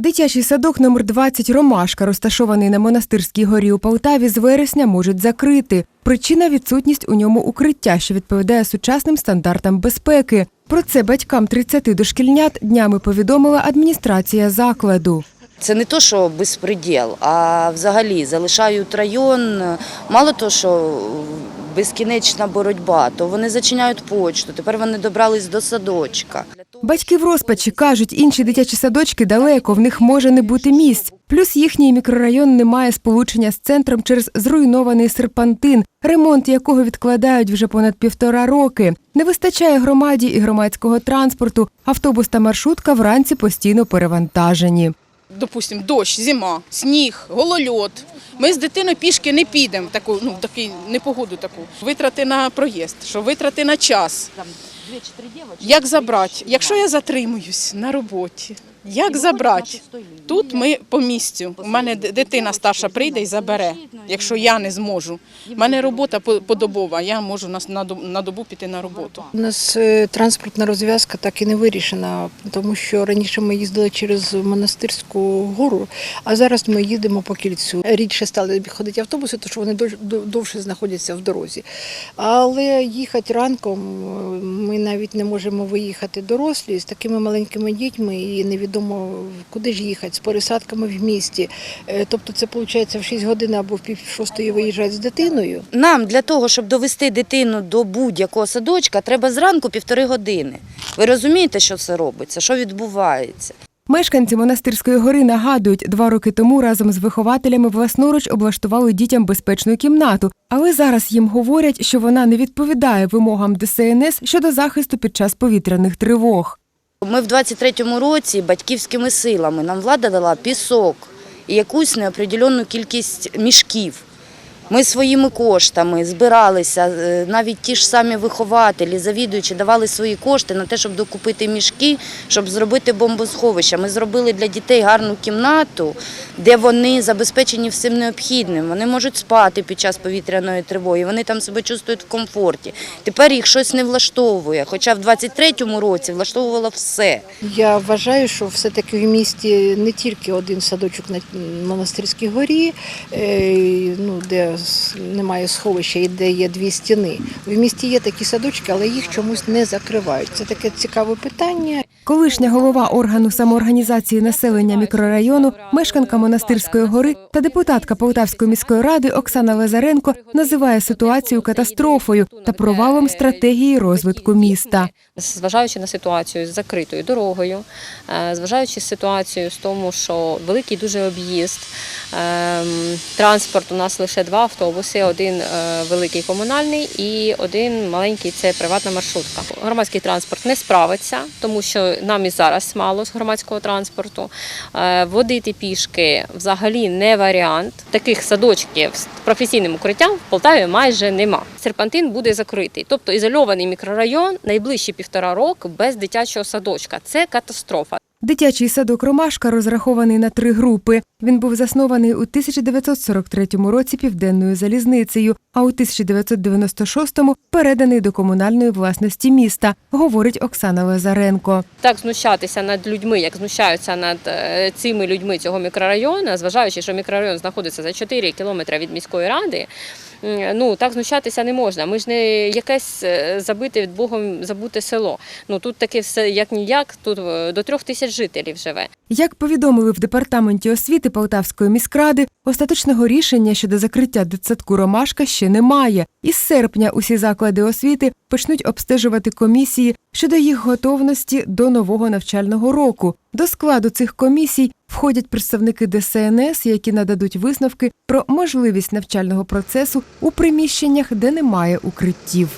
Дитячий садок номер 20 Ромашка, розташований на монастирській горі у Полтаві, з вересня можуть закрити. Причина відсутність у ньому укриття, що відповідає сучасним стандартам безпеки. Про це батькам 30 дошкільнят днями повідомила адміністрація закладу. Це не то, що безпреділ, а взагалі залишають район. Мало того, що безкінечна боротьба, то вони зачиняють почту. Тепер вони добрались до садочка. Батьки в розпачі кажуть, інші дитячі садочки далеко, в них може не бути місць. Плюс їхній мікрорайон не має сполучення з центром через зруйнований серпантин, ремонт якого відкладають вже понад півтора роки. Не вистачає громаді і громадського транспорту. Автобус та маршрутка вранці постійно перевантажені. допустим, дощ, зима, сніг, голольот. Ми з дитиною пішки не підемо таку, ну, таку непогоду таку. Витрати на проїзд, що витрати на час. Як забрати? Якщо я затримуюсь на роботі, як забрати? Тут ми по місцю. У мене дитина старша прийде і забере, якщо я не зможу. У мене робота подобова, я можу на, на доб- на добу піти на роботу. У нас е, транспортна розв'язка так і не вирішена, тому що раніше ми їздили через монастирську гору, а зараз ми їдемо по кільцю. Рідше стали ходити автобуси, тому що вони дов- дов- довше знаходяться в дорозі. Але їхати ранком е, ми навіть не можемо виїхати дорослі з такими маленькими дітьми, і невідомо куди ж їхати з пересадками в місті. Е, Тобто це виходить в 6 годин або в пів шостої виїжджати з дитиною. Нам для того, щоб довести дитину до будь-якого садочка, треба зранку півтори години. Ви розумієте, що це робиться, що відбувається? Мешканці монастирської гори нагадують, два роки тому разом з вихователями власноруч облаштували дітям безпечну кімнату, але зараз їм говорять, що вона не відповідає вимогам ДСНС щодо захисту під час повітряних тривог. Ми в 23-му році батьківськими силами нам влада дала пісок і якусь неопределену кількість мішків. Ми своїми коштами збиралися, е, навіть ті ж самі вихователі, завідуючі, давали свої кошти на те, щоб докупити мішки, щоб зробити бомбосховище. Ми зробили для дітей гарну кімнату, де вони забезпечені всім необхідним. Вони можуть спати під час повітряної тривоги, вони там себе чувствують в комфорті. Тепер їх щось не влаштовує, хоча в 23-му році влаштовувало все. Я вважаю, що все-таки в місті не тільки один садочок на монастирській горі, е, ну, де немає сховища і де є дві стіни. В місті є такі садочки, але їх чомусь не закривають. Це таке цікаве питання. Колишня голова органу самоорганізації населення мікрорайону, мешканка монастирської гори та депутатка Полтавської міської ради Оксана Лазаренко називає ситуацію катастрофою та провалом стратегії розвитку міста. Зважаючи на ситуацію з закритою дорогою, е, зважаючи ситуацію з тому, що великий дуже об'їзд, ем, транспорт у нас лише два автобуси, один е, великий комунальний і один маленький це приватна маршрутка. Громадський транспорт не справиться, тому що нам і зараз мало з громадського транспорту. Е, Водити пішки взагалі не варіант. Таких садочків з професійним укриттям в Полтаві майже нема. Серпантин буде закритий, тобто ізольований мікрорайон найближчі півтора року без дитячого садочка. Це катастрофа. Дитячий садок Ромашка розрахований на три групи. Він був заснований у 1943 році південною залізницею, а у 1996-му переданий до комунальної власності міста, говорить Оксана Лазаренко. Так знущатися над людьми, як знущаються над е, цими людьми цього мікрорайону, зважаючи, що мікрорайон знаходиться за 4 кілометри від міської ради. Ну так знущатися не можна. Ми ж не якесь е, забите від Богом забуте село. Ну тут таке все як ніяк. Тут е, до трьох тисяч жителів живе. Як повідомили в департаменті освіти Полтавської міськради, остаточного рішення щодо закриття дитсадку Ромашка ще немає. Із серпня усі заклади освіти почнуть обстежувати комісії щодо їх готовності до нового навчального року. До складу цих комісій входять представники ДСНС, які нададуть висновки про можливість навчального процесу у приміщеннях, де немає укриттів.